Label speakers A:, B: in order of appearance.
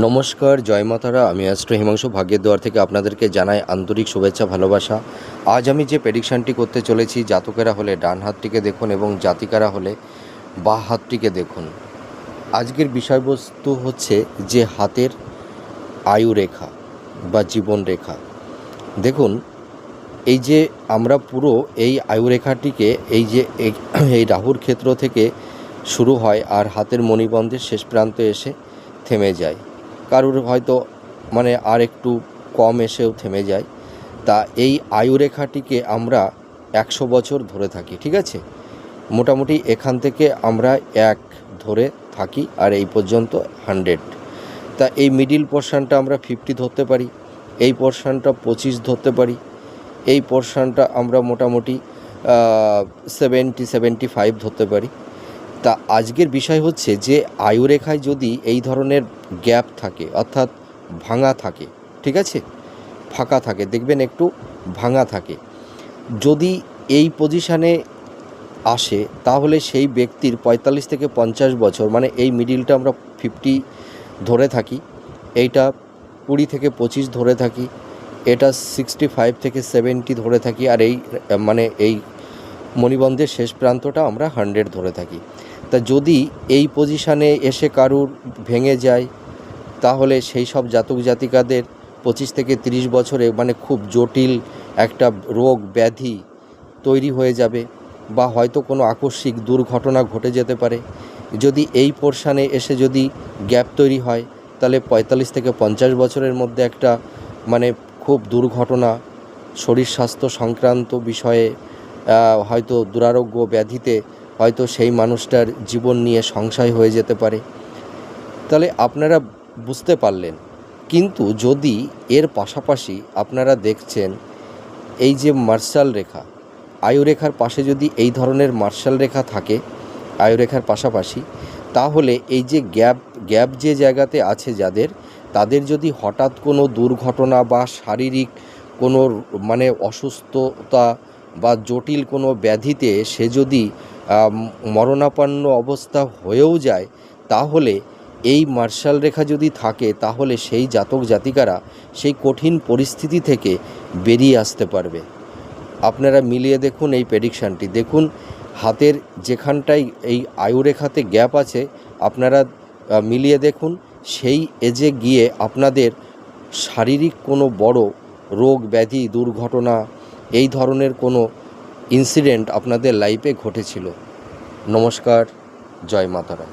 A: নমস্কার, জয় মাতারা। আমি অ্যাস্ট্রো হিমাংশু ভাগ্যের দুয়ার থেকে আপনাদেরকে জানাই আন্তরিক শুভেচ্ছা, ভালোবাসা। আজ আমি যে প্রেডিকশানটি করতে চলেছি, জাতকেরা হলে ডান হাতটিকে দেখুন এবং জাতিকারা হলে বা হাতটিকে দেখুন। আজকের বিষয়বস্তু হচ্ছে যে হাতের আয়ু রেখা বা জীবন রেখা দেখুন, এই যে আমরা পুরো এই আয়ুরেখাটিকে, এই যে এই রাহুর ক্ষেত্র থেকে শুরু হয় আর হাতের মণিবন্ধের শেষ প্রান্তে এসে থেমে যায়। কারুর হয়তো মানে আর একটু কম এসেও থেমে যায়। তা এই আয়ুরেখাটিকে আমরা একশো বছর ধরে থাকি, ঠিক আছে? মোটামুটি এখান থেকে আমরা এক ধরে থাকি আর এই পর্যন্ত হান্ড্রেড। তা এই মিডিল পোর্শনটা আমরা ফিফটি ধরতে পারি, এই পোর্শনটা পঁচিশ ধরতে পারি, এই পোর্শনটা আমরা মোটামুটি সেভেন্টি সেভেন্টি ফাইভ ধরতে পারি। তা আজকের বিষয় হচ্ছে যে আয়ুরেখায় যদি এই ধরনের গ্যাপ থাকে, অর্থাৎ ভাঙা থাকে, ঠিক আছে? ফাঁকা থাকে, দেখবেন একটু ভাঙা থাকে। যদি এই পজিশানে আসে, তাহলে সেই ব্যক্তির পঁয়তাল্লিশ থেকে পঞ্চাশ বছর মানে এই মিডিলটা আমরা ফিফটি ধরে থাকি, এইটা কুড়ি থেকে পঁচিশ ধরে থাকি, এটা সিক্সটি ফাইভ থেকে সেভেন্টি ধরে থাকি, আর এই মানে এই মণিবন্ধের শেষ প্রান্তটা আমরা হান্ড্রেড ধরে থাকি। তা যদি এই পজিশানে এসে কারুর ভেঙে যায়, তাহলে সেই সব জাতক জাতিকাদের পঁচিশ থেকে তিরিশ বছরে মানে খুব জটিল একটা রোগ ব্যাধি তৈরি হয়ে যাবে বা হয়তো কোনো আকস্মিক দুর্ঘটনা ঘটে যেতে পারে। যদি এই পোর্শানে এসে যদি গ্যাপ তৈরি হয়, তাহলে পঁয়তাল্লিশ থেকে পঞ্চাশ বছরের মধ্যে একটা মানে খুব দুর্ঘটনা, শরীর স্বাস্থ্য সংক্রান্ত বিষয়ে হয়তো দুরারোগ্য ব্যাধিতে হয়তো সেই মানুষটার জীবন নিয়ে সংশয় হয়ে যেতে পারে। তাহলে আপনারা বুঝতে পারলেন। কিন্তু যদি এর পাশাপাশি আপনারা দেখছেন, এই যে মার্শাল রেখা, আয়ুরেখার পাশে যদি এই ধরনের মার্শাল রেখা থাকে, আয়ুরেখার পাশাপাশি, তাহলে এই যে গ্যাপ গ্যাপ যে জায়গাতে আছে যাদের, তাদের যদি হঠাৎ কোনো দুর্ঘটনা বা শারীরিক কোনো মানে অসুস্থতা বা জটিল কোনো ব্যাধিতে সে যদি মরণাপন্ন অবস্থা হয়েও যায়, তাহলে এই মার্শাল রেখা যদি থাকে, তাহলে সেই জাতক জাতিকারা সেই কঠিন পরিস্থিতি থেকে বেরিয়ে আসতে পারবে। আপনারা মিলিয়ে দেখুন এই প্রেডিকশানটি দেখুন, হাতের যেখানটায় এই আয়ুরেখাতে গ্যাপ আছে, আপনারা মিলিয়ে দেখুন, সেই এজে গিয়ে আপনাদের শারীরিক কোনো বড় রোগ, ব্যাধি, দুর্ঘটনা এই ধরনের কোনো ইনসিডেন্ট আপনাদের লাইফে ঘটেছিল। নমস্কার জয় মাতারা